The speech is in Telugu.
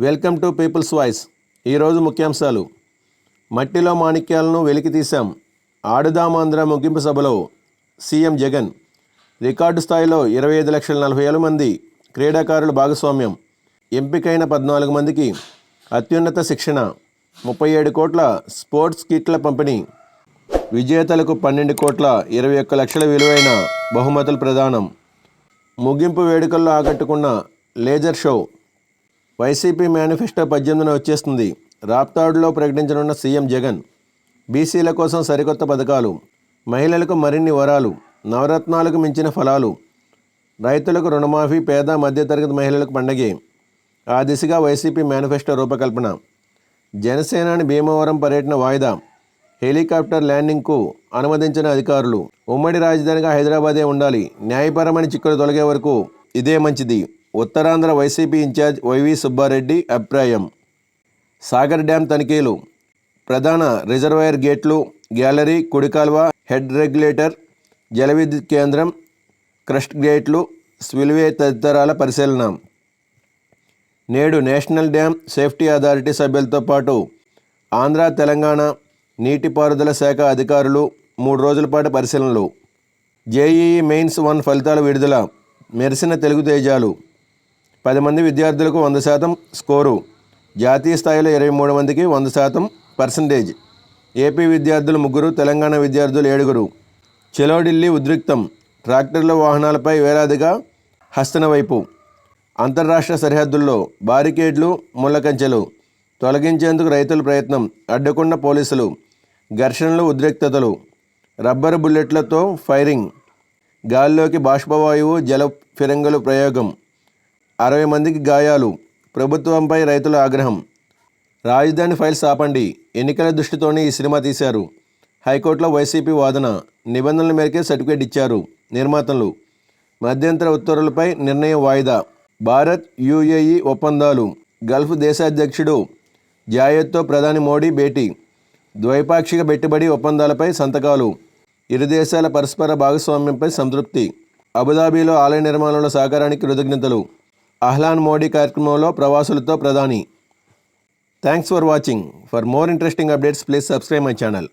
Welcome to peoples voice. ఈరోజు ముఖ్యాంశాలు. మట్టిలో మాణిక్యాలను వెలికి తీశాం. ఆడుదామాంధ్ర ముగింపు సభలో సీఎం జగన్. రికార్డు స్థాయిలో ఇరవై ఐదు లక్షల నలభై ఏడు మంది క్రీడాకారుల భాగస్వామ్యం. ఎంపికైన పద్నాలుగు మందికి అత్యున్నత శిక్షణ. ముప్పై ఏడు కోట్ల స్పోర్ట్స్ కిట్ల పంపిణీ. విజేతలకు పన్నెండు కోట్ల ఇరవై ఒక్క లక్షల విలువైన బహుమతులు ప్రదానం. ముగింపు వేడుకల్లో ఆకట్టుకున్న లేజర్ షో వైసీపీ మేనిఫెస్టో పద్దెనిమిదిన వచ్చేస్తుంది. రాప్తాడులో ప్రకటించనున్న సీఎం జగన్ బీసీల కోసం సరికొత్త పథకాలు మహిళలకు మరిన్ని వరాలు నవరత్నాలకు మించిన ఫలాలు రైతులకు రుణమాఫీ పేద మధ్యతరగతి మహిళలకు పండగే ఆ దిశగా వైసీపీ మేనిఫెస్టో రూపకల్పన. జనసేనాని భీమవరం పర్యటన వాయిదా హెలికాప్టర్ ల్యాండింగ్కు అనుమతించిన అధికారులు. ఉమ్మడి రాజధానిగా హైదరాబాదే ఉండాలి న్యాయపరమైన చిక్కులు తొలగే వరకు ఇదే మంచిది. Uttarandhra YCP incharge YV Subbareddy అభిప్రాయం. సాగర్ డ్యాం తనిఖీలు. ప్రధాన రిజర్వాయర్ గేట్లు గ్యాలరీ కుడికాల్వ హెడ్ రెగ్యులేటర్ జలవిద్యుత్ కేంద్రం క్రస్ట్ గేట్లు స్విల్వే తదితరాల పరిశీలన. నేడు నేషనల్ డ్యామ్ సేఫ్టీ అథారిటీ సభ్యులతో పాటు ఆంధ్ర తెలంగాణ నీటిపారుదల శాఖ అధికారులు మూడు రోజుల పాటు పరిశీలనలు. జేఈఈ మెయిన్స్ వన్ ఫలితాల విడుదల. మెరిసిన తెలుగు తేజాలు. పది మంది విద్యార్థులకు వంద శాతం స్కోరు. జాతీయ స్థాయిలో ఇరవై మూడు మందికి వంద శాతం పర్సంటేజ్. ఏపీ విద్యార్థులు ముగ్గురు తెలంగాణ విద్యార్థులు ఏడుగురు. చెలో ఢిల్లీ ఉద్రిక్తం. ట్రాక్టర్ల వాహనాలపై వేలాదిగా హస్తన వైపు అంతర్రాష్ట్ర సరిహద్దుల్లో బారికేడ్లు ముళ్ళకంచెలు. తొలగించేందుకు రైతుల ప్రయత్నం. అడ్డకుండా పోలీసులు. ఘర్షణలు ఉద్రిక్తతలు. రబ్బరు బుల్లెట్లతో ఫైరింగ్. గాల్లోకి బాష్పవాయువు జల ఫిరంగుల ప్రయోగం. అరవై మందికి గాయాలు. ప్రభుత్వంపై రైతుల ఆగ్రహం. రాజధాని ఫైల్స్ ఆపండి. ఎన్నికల దృష్టితోనే ఈ సినిమా తీశారు. హైకోర్టులో వైసీపీ వాదన. నిబంధనల మేరకే సర్టిఫికేట్ ఇచ్చారు నిర్మాతలు. మధ్యంతర ఉత్తర్వులపై నిర్ణయం వాయిదా. భారత్ యుఏఈ ఒప్పందాలు. గల్ఫ్ దేశాధ్యక్షుడు జాయత్తో ప్రధాని మోడీ భేటీ. ద్వైపాక్షిక పెట్టుబడి ఒప్పందాలపై సంతకాలు. ఇరు దేశాల పరస్పర భాగస్వామ్యంపై సంతృప్తి. అబుదాబీలో ఆలయ నిర్మాణంలో సహకారానికి కృతజ్ఞతలు. అహ్లాన్ మోడీ కార్యక్రమంలో ప్రవాసులతో ప్రధాని. Thanks for watching for more interesting updates please subscribe my channel